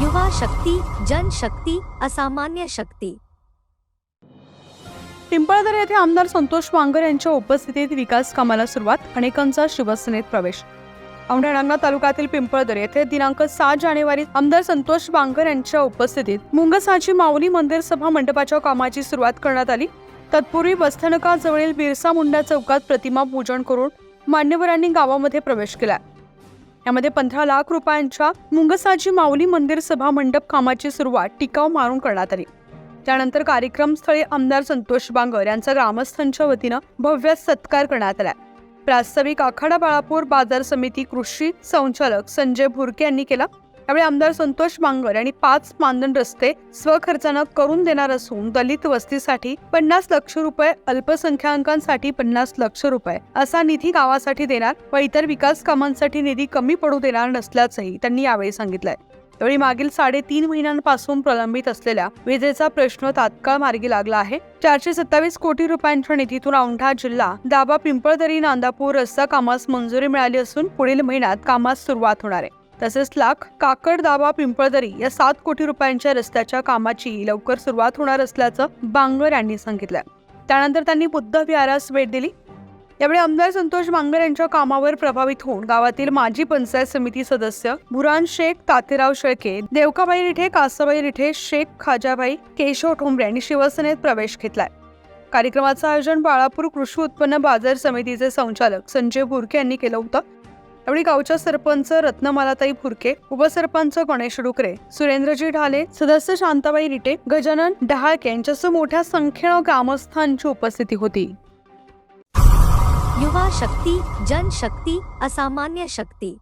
युवा शक्ती जनशक्ती असामान्य शक्ती. पिंपळदर येथे आमदार संतोष वांगर यांच्या उपस्थितीत विकास कामाला सुरुवात अनेकांचा शिवसेनेत प्रवेश. औंढा तालुक्यातील पिंपळदर येथे दिनांक सात जानेवारी आमदार संतोष वांगर यांच्या उपस्थितीत मुंगसाची माऊली मंदिर सभा मंडपाच्या कामाची सुरुवात करण्यात आली. तत्पूर्वी बसस्थानकाजवळील बिरसा मुंडा चौकात प्रतिमा पूजन करून मान्यवरांनी गावामध्ये प्रवेश केला. यामध्ये पंधरा लाख रुपयांच्या मुंगसाजी माऊली मंदिर सभा मंडप कामाची सुरुवात टिकाव मारून करण्यात आली. त्यानंतर कार्यक्रमस्थळी आमदार संतोष बांगर यांचा ग्रामस्थांच्या वतीनं भव्य सत्कार करण्यात आला. प्रास्ताविक आखाडा बाळापूर बाजार समिती कृषी संचालक संजय भुरके यांनी केला. यावेळी आमदार संतोष बांगर यांनी पाच मानधन रस्ते स्वखर्चानं करून देणार असून दलित वस्तीसाठी पन्नास लक्ष रुपये अल्पसंख्याकांसाठी पन्नास लक्ष रुपये असा निधी गावासाठी देणार व इतर विकास कामांसाठी निधी कमी पडू देणार नसल्याचंही त्यांनी यावेळी सांगितलंय. त्यावेळी मागील साडेतीन महिन्यांपासून प्रलंबित असलेल्या विजेचा प्रश्न तात्काळ मार्गी लागला आहे. चारशे सत्तावीस कोटी रुपयांच्या निधीतून औंढा जिल्हा दाबा पिंपळदरी नांदापूर रस्ता कामास मंजुरी मिळाली असून पुढील महिन्यात कामास सुरुवात होणार आहे. तसेच लाख काकड दावा पिंपळदरी या सात कोटी रुपयांच्या रस्त्याच्या कामाची लवकर सुरुवात होणार असल्याचं बांगर यांनी सांगितलं. त्यानंतर त्यांनी बुद्ध विहारास भेट दिली. यावेळी आमदार संतोष बांगर यांच्या कामावर प्रभावित होऊन गावातील माजी पंचायत समिती सदस्य बुरान शेख तातेराव शेळके देवकाबाई रिठे कासाबाई रिठे शेख खाजाबाई केशव ठोंबरे यांनी शिवसेनेत प्रवेश घेतलाय. कार्यक्रमाचं आयोजन बाळापूर कृषी उत्पन्न बाजार समितीचे संचालक संजय बुरके यांनी केलं होतं. यावेळी गावच्या सरपंच रत्नमालाताई फुरके उपसरपंच गणेश डुकरे सुरेंद्रजी ढाले सदस्य शांताबाई रिटे गजानन डहाळके यांच्यासह मोठ्या संख्येनं ग्रामस्थांची उपस्थिती होती. युवा शक्ती जनशक्ती असामान्य शक्ती.